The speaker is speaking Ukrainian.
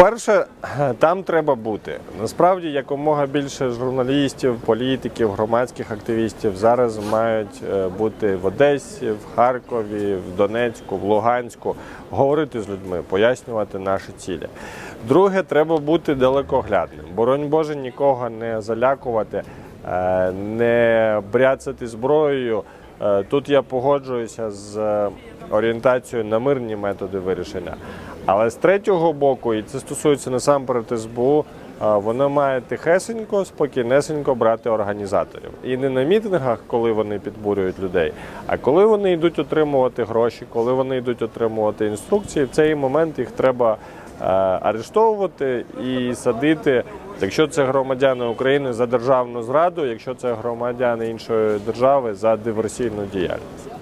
По-перше, там треба бути. Насправді якомога більше журналістів, політиків, громадських активістів зараз мають е, бути в Одесі, в Харкові, в Донецьку, в Луганську, говорити з людьми, пояснювати наші цілі. Друге, треба бути далекоглядним. Боронь Боже, нікого не залякувати, е, не бряцати зброєю. Е, Тут я погоджуюся з е, орієнтацією на мирні методи вирішення. Але з третього боку, і це стосується насамперед СБУ, е, вона має тихесенько, спокійнесенько брати організаторів. І не на мітингах, коли вони підбурюють людей, а коли вони йдуть отримувати гроші, коли вони йдуть отримувати інструкції, в цей момент їх треба арештовувати і садити. Якщо це громадяни України за державну зраду, якщо це громадяни іншої держави за диверсійну діяльність.